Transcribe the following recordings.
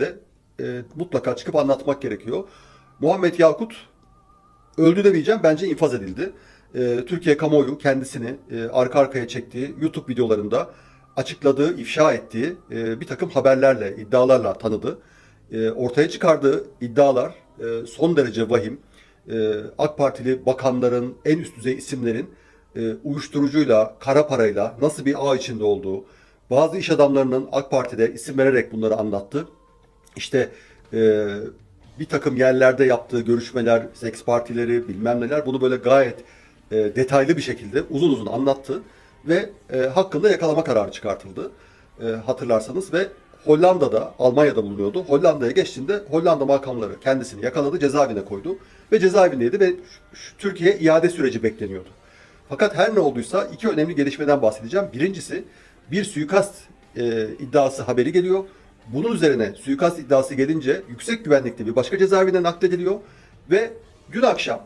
de e, mutlaka çıkıp anlatmak gerekiyor. Muhammed Yakut öldü demeyeceğim bence infaz edildi. E, Türkiye kamuoyu kendisini e, arka arkaya çektiği YouTube videolarında açıkladığı, ifşa ettiği e, bir takım haberlerle, iddialarla tanıdı. E, ortaya çıkardığı iddialar e, son derece vahim. E, AK Partili bakanların, en üst düzey isimlerin e, uyuşturucuyla, kara parayla nasıl bir ağ içinde olduğu, bazı iş adamlarının AK Parti'de isim vererek bunları anlattı. İşte e, bir takım yerlerde yaptığı görüşmeler, seks partileri, bilmem neler bunu böyle gayet e, detaylı bir şekilde uzun uzun anlattı ve e, hakkında yakalama kararı çıkartıldı. E, hatırlarsanız ve Hollanda'da, Almanya'da bulunuyordu. Hollanda'ya geçtiğinde Hollanda makamları kendisini yakaladı, cezaevine koydu ve cezaevindeydi ve Türkiye iade süreci bekleniyordu. Fakat her ne olduysa iki önemli gelişmeden bahsedeceğim. Birincisi bir suikast e, iddiası haberi geliyor. Bunun üzerine suikast iddiası gelince yüksek güvenlikli bir başka cezaevine naklediliyor ve dün akşam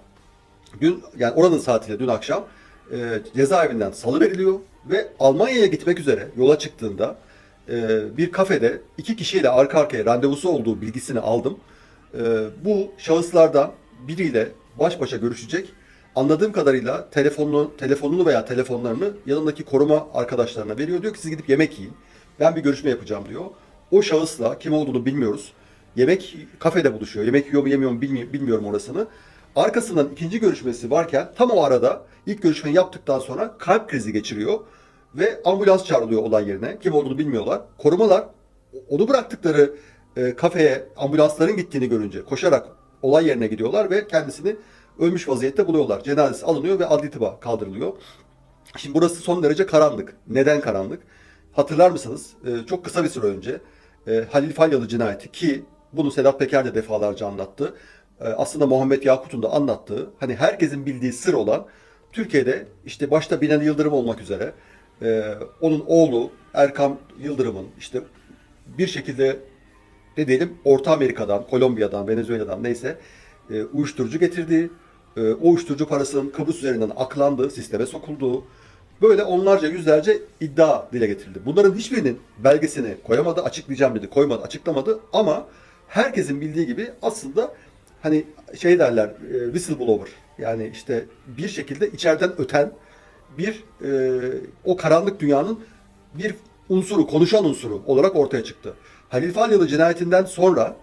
dün yani oranın saatiyle dün akşam e, cezaevinden salı veriliyor ve Almanya'ya gitmek üzere yola çıktığında e, bir kafede iki kişiyle arka arkaya randevusu olduğu bilgisini aldım. E, bu şahıslardan biriyle baş başa görüşecek. Anladığım kadarıyla telefonunu, telefonunu veya telefonlarını yanındaki koruma arkadaşlarına veriyor. Diyor ki siz gidip yemek yiyin. Ben bir görüşme yapacağım diyor. O şahısla kim olduğunu bilmiyoruz. Yemek kafede buluşuyor. Yemek yiyor mu yemiyor mu bilmi- bilmiyorum orasını. Arkasından ikinci görüşmesi varken tam o arada ilk görüşmeyi yaptıktan sonra kalp krizi geçiriyor ve ambulans çağrılıyor olay yerine. Kim olduğunu bilmiyorlar. Korumalar onu bıraktıkları e, kafeye ambulansların gittiğini görünce koşarak olay yerine gidiyorlar ve kendisini ölmüş vaziyette buluyorlar. Cenazesi alınıyor ve adli tıba kaldırılıyor. Şimdi burası son derece karanlık. Neden karanlık? Hatırlar mısınız? Ee, çok kısa bir süre önce e, Halil Falyalı cinayeti ki bunu Sedat Peker de defalarca anlattı. Ee, aslında Muhammed Yakut'un da anlattığı hani herkesin bildiği sır olan Türkiye'de işte başta Binali Yıldırım olmak üzere e, onun oğlu Erkam Yıldırım'ın işte bir şekilde ne diyelim Orta Amerika'dan, Kolombiya'dan, Venezuela'dan neyse e, uyuşturucu getirdiği, e, o uyuşturucu parasının Kıbrıs üzerinden aklandığı, sisteme sokulduğu, böyle onlarca yüzlerce iddia dile getirildi. Bunların hiçbirinin belgesini koyamadı, açıklayacağım dedi, koymadı, açıklamadı ama herkesin bildiği gibi aslında hani şey derler, e, whistleblower yani işte bir şekilde içeriden öten bir e, o karanlık dünyanın bir unsuru, konuşan unsuru olarak ortaya çıktı. Halil Falyalı cinayetinden sonra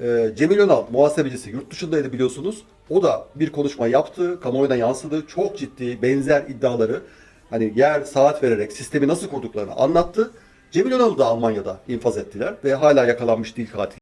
e, Cemil Önal muhasebecisi yurt dışındaydı biliyorsunuz. O da bir konuşma yaptı, kamuoyuna yansıdı. Çok ciddi benzer iddiaları hani yer saat vererek sistemi nasıl kurduklarını anlattı. Cemil Önal'ı da Almanya'da infaz ettiler ve hala yakalanmış değil katil.